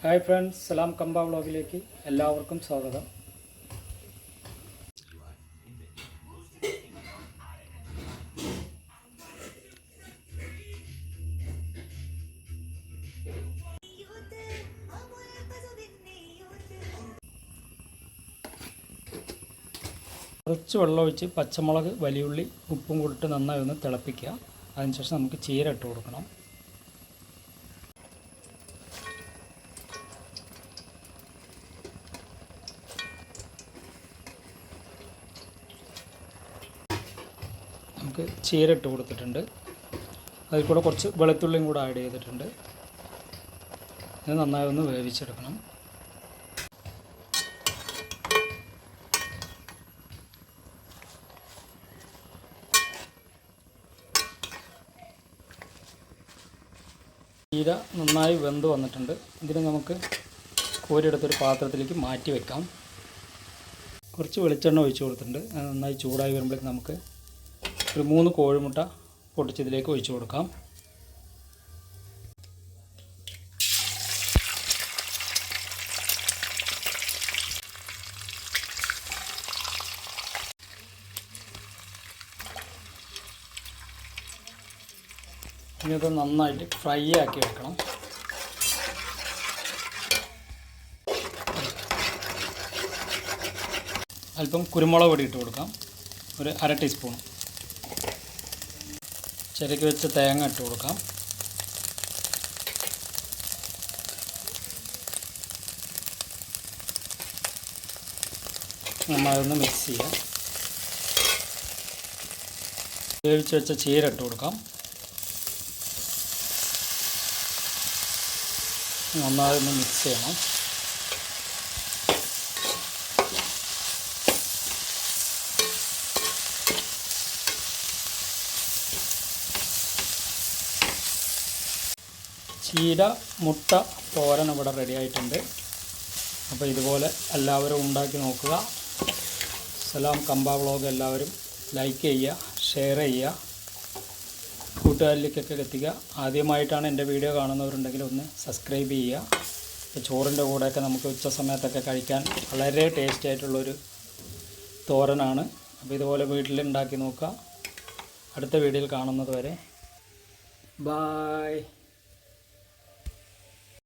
Hi friends സലാം കമ്പ വ്ളോഗിലേക്ക് എല്ലാവർക്കും സ്വാഗതം. കുറച്ച് വെള്ളം ഒഴിച്ച് പച്ചമുളക് വലിയുള്ളി ഉപ്പും കൂടിട്ട് നന്നായി ഒന്ന് തിളപ്പിക്കുക. അതിനുശേഷം നമുക്ക് ചീര ഇട്ട് കൊടുക്കണം. നമുക്ക് ചീര ഇട്ട് കൊടുത്തിട്ടുണ്ട്. അതിൽ കൂടെ കുറച്ച് വെളുത്തുള്ളിയും കൂടെ ആഡ് ചെയ്തിട്ടുണ്ട്. ഇത് നന്നായി ഒന്ന് വേവിച്ചെടുക്കണം. ചീര നന്നായി വെന്ത് വന്നിട്ടുണ്ട്. ഇതിന് നമുക്ക് കോരിയെടുത്തൊരു പാത്രത്തിലേക്ക് മാറ്റി വെക്കാം. കുറച്ച് വെളിച്ചെണ്ണ ഒഴിച്ചു കൊടുത്തിട്ടുണ്ട്. നന്നായി ചൂടായി വരുമ്പോഴേക്ക് നമുക്ക് ഒരു മൂന്ന് കോഴിമുട്ട പൊട്ടിച്ചതിലേക്ക് ഒഴിച്ചു കൊടുക്കാം. ഇനി അത് നന്നായിട്ട് ഫ്രൈ ആക്കി വെക്കണം. അല്പം കുരുമുളക് പൊടി ഇട്ട് കൊടുക്കാം. ഒരു അര ടീസ്പൂൺ. ചിരക്കി വെച്ച് തേങ്ങ ഇട്ട് കൊടുക്കാം. നമ്മളതൊന്ന് മിക്സ് ചെയ്യാം. വേവിച്ച് വെച്ച ചീര ഇട്ട് കൊടുക്കാം. നന്നായി ഒന്ന് മിക്സ് ചെയ്യണം. ചീര മുട്ട തോരൻ ഇവിടെ റെഡി ആയിട്ടുണ്ട്. അപ്പോൾ ഇതുപോലെ എല്ലാവരും ഉണ്ടാക്കി നോക്കുക. സലാം കമ്പ വ്ളോഗ് എല്ലാവരും ലൈക്ക് ചെയ്യുക ഷെയർ ചെയ്യുക. കൂട്ടുകാരിലേക്കൊക്കെ എത്തിക്കുക. ആദ്യമായിട്ടാണ് എന്റെ വീഡിയോ കാണുന്നവരുണ്ടെങ്കിൽ ഒന്ന് സബ്സ്ക്രൈബ് ചെയ്യുക. ചോറിന്റെ കൂടെയൊക്കെ നമുക്ക് ഉച്ച സമയത്തൊക്കെ കഴിക്കാൻ വളരെ ടേസ്റ്റി ആയിട്ടുള്ളൊരു തോരനാണ്. അപ്പോൾ ഇതുപോലെ വീട്ടിൽ ഉണ്ടാക്കി നോക്കുക. അടുത്ത വീഡിയോയിൽ കാണുന്നത് വരെ. ബായ്